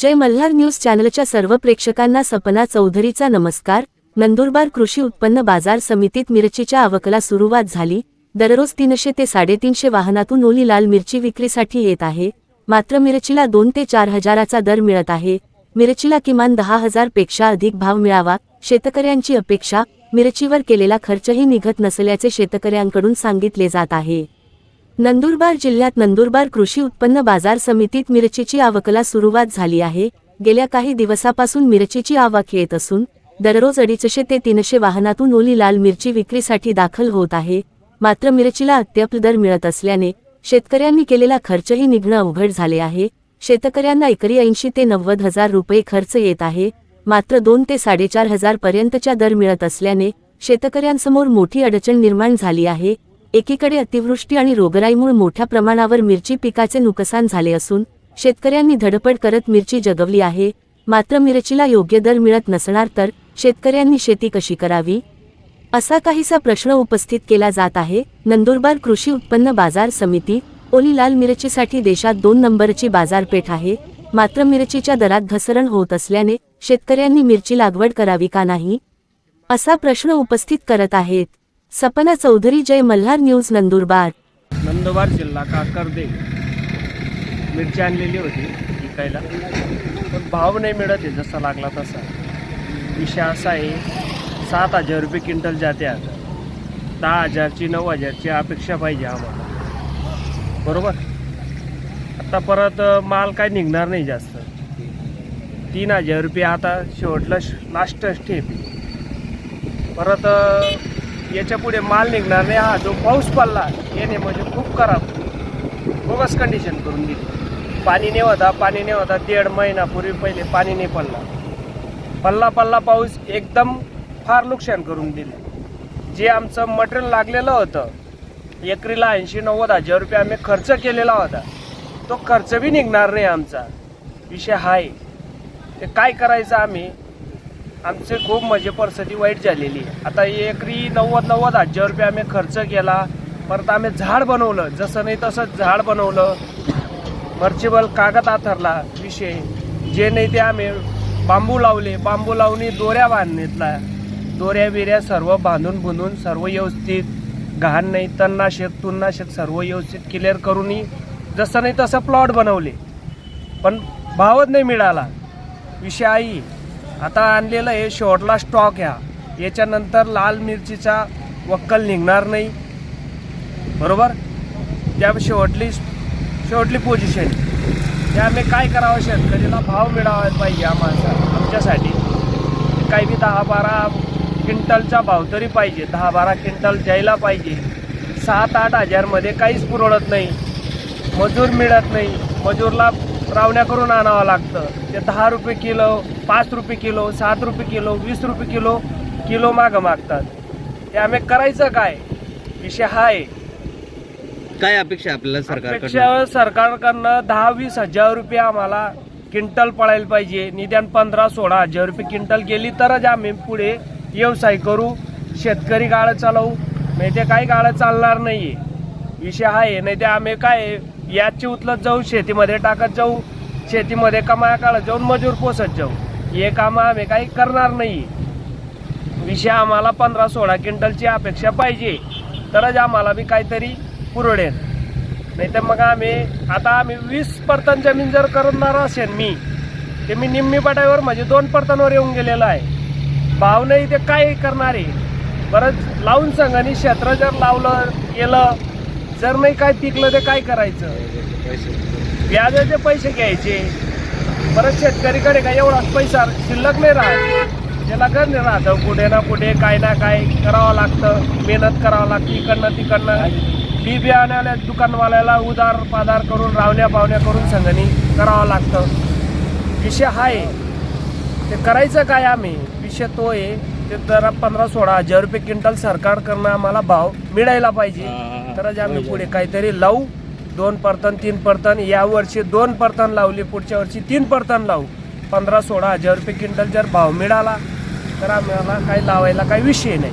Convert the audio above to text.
जय Malhar news चॅनलच्या सर्व प्रेक्षकांना सपना चौधरीचा नमस्कार. नंदुरबार कृषी उत्पन्न बाजार समितीत मिरचीच्या आवकला सुरुवात झाली. दररोज तीनशे ते साडेतीनशे वाहनातून ओली लाल मिरची विक्रीसाठी येत आहे. मात्र मिरचीला दोन ते चार हजाराचा दर मिळत आहे. मिरचीला किमान दहा हजारपेक्षा अधिक भाव मिळावा शेतकऱ्यांची अपेक्षा. मिरचीवर केलेला खर्चही निघत नसल्याचे शेतकऱ्यांकडून सांगितले जात आहे. नंदुरबार जिल्ह्यात नंदुरबार कृषी उत्पन्न बाजार समितीत मिरचीची आवकला सुरुवात झाली आहे. गेल्या काही दिवसापासून मिरचीची आवक येत असून दररोज अडीचशे ते तीनशे वाहनातून ओली लाल मिरची विक्रीसाठी दाखल होत आहे. मात्र मिरचीला अत्यल्प दर मिळत असल्याने शेतकऱ्यांनी केलेला खर्चही निघणं अवघड झाले आहे. शेतकऱ्यांना एकरी ऐंशी ते नव्वद हजार रुपये खर्च येत आहे. मात्र दोन ते साडेचार हजार पर्यंतच्या दर मिळत असल्याने शेतकऱ्यांसमोर मोठी अडचण निर्माण झाली आहे. एकीकडे अतिवृष्टी आणि रोगराईमुळे मोठ्या प्रमाणावर मिरची पिकाचे नुकसान झाले असून शेतकऱ्यांनी धडपड करत मिरची जगवली आहे मात्र मिरचीला योग्य दर मिळत नसणार तर शेतकऱ्यांनी शेती कशी करावी? असा काहीसा प्रश्न उपस्थित केला जात आहे. नंदुरबार कृषी उत्पन्न बाजार समिती ओली लाल मिरचीसाठी देशात दोन नंबरची बाजारपेठ आहे. मात्र मिरचीच्या दरात घसरण होत असल्याने शेतकऱ्यांनी मिरची लागवड करावी का नाही? असा प्रश्न उपस्थित करत आहेत. सपना चौधरी जय मल्हार न्यूज नंदुरबार. नंदुरबार जिल्हा काकर्दे मिरची आणलेली होती विकायला. पण भाव नाही मिळत आहे जसा लागला तसा. विषय असा आहे सात हजार रुपये क्विंटल जाते आता. दहा हजारची नऊ हजारची अपेक्षा पाहिजे आम्हाला. बरोबर? आता परत माल काय निघणार नाही जास्त. तीन हजार रुपये आता शेवटला लास्ट स्टेप परत याच्यापुढे माल निघणार नाही. हा जो पाऊस पडला याने म्हणजे खूप खराब बोगस कंडिशन करून दिली. पाणी नाही होता पाणी नाही होता दीड महिनापूर्वी पहिले पाणी नाही पडला पल्ला पल्ला पाऊस एकदम फार नुकसान करून दिले. जे आमचं मटेरियल लागलेलं होतं एकरीला ऐंशी नव्वद हजार रुपये आम्ही खर्च केलेला होता. तो खर्च बी निघणार नाही आमचा. विषय आहे ते काय करायचं आम्ही? आमचे खूप म्हणजे परिस्थिती वाईट झालेली आता एकरी नव्वद नव्वद हजार रुपये आम्ही खर्च केला. परत आम्ही झाड बनवलं. जसं नाही तसंच झाड बनवलं. मर्चेबल कागद आथरला विषय. जे नाही ते आम्ही बांबू लावले. बांबू लावणी दोऱ्या बांधण्यातला. दोऱ्या बिऱ्या सर्व बांधून बुंधून सर्व व्यवस्थित. घाण नाही तणनाशक तुन्नाशक सर्व व्यवस्थित क्लिअर करूनही जसं नाही तसं प्लॉट बनवले. पण भावच नाही मिळाला. विषय आई आता आणलेलं हे शेवटला स्टॉक ह्या याच्यानंतर लाल मिरचीचा वक्कल निघणार नाही. बरोबर? त्या शेवटली शेवटली पोझिशन ते आम्ही काय करावं शेतकरीला भाव मिळावा पाहिजे माणसाला आमच्यासाठी. काही बी दहा बारा क्विंटलचा भाव तरी पाहिजे. दहा बारा क्विंटल द्यायला पाहिजे. सात आठ हजारमध्ये काहीच पुरवत नाही. मजूर मिळत नाही. मजूरला रावण्या करून आणावं लागतं. ते दहा रुपये किलो पाच रुपये किलो सात रुपये किलो वीस रुपये किलो किलो मागं मागतात. ते आम्ही करायचं काय? विषय हा आहे. काय अपेक्षा आपल्याला सरकारकडून? अपेक्षा सरकारकडनं दहा वीस हजार रुपये आम्हाला क्विंटल पडायला पाहिजे. निदान पंधरा सोळा हजार रुपये क्विंटल गेली तरच आम्ही पुढे व्यवसाय करू. शेतकरी गाळं चालवू. नाही ते काही गाळं चालणार नाही विषय आहे. नाही ते आम्ही काय याची उचलत जाऊ शेतीमध्ये टाकत जाऊ शेतीमध्ये कमाया काढत जाऊन मजूर पोसत जाऊ. हे कामं आम्ही काही करणार नाही. विषय आम्हाला पंधरा सोळा क्विंटलची अपेक्षा पाहिजे. तरच आम्हाला बी काहीतरी पुरडेल नाही तर मग आम्ही आता आम्ही वीस परतन जमीन जर करणार असेल मी ते मी निम्मी पाटावर म्हणजे दोन पर्तनवर येऊन गेलेलो आहे. भाव नाही ते काय करणार. आहे बरंच लावून संघाने क्षेत्र जर लावलं गेलं जर नाही काय पिकलं ते काय करायचं? व्याजाचे पैसे घ्यायचे. परत शेतकरीकडे काय एवढाच पैसा शिल्लक नाही राहत. त्याला घर नाही राहतं. कुठे ना कुठे काय ना काय करावं लागतं. मेहनत करावं लागते इकडनं तिकडनं. बी बियाण्याला दुकानवाल्याला उदार पादार करून रावण्या पावण्या करून संगणी करावं लागतं. विषय आहे. ते करायचं काय आम्ही? विषय तो आहे. ते तर पंधरा सोळा हजार रुपये क्विंटल सरकारकडनं आम्हाला भाव मिळायला पाहिजे. तरच आम्ही पुढे काहीतरी लावू. दोन परतन तीन परतन. या वर्षी दोन परतन लावली पुढच्या वर्षी तीन परतन लावू. पंधरा सोळा हजार रुपये क्विंटल जर भाव मिळाला तर आम्हाला काही लावायला काही विषय नाही.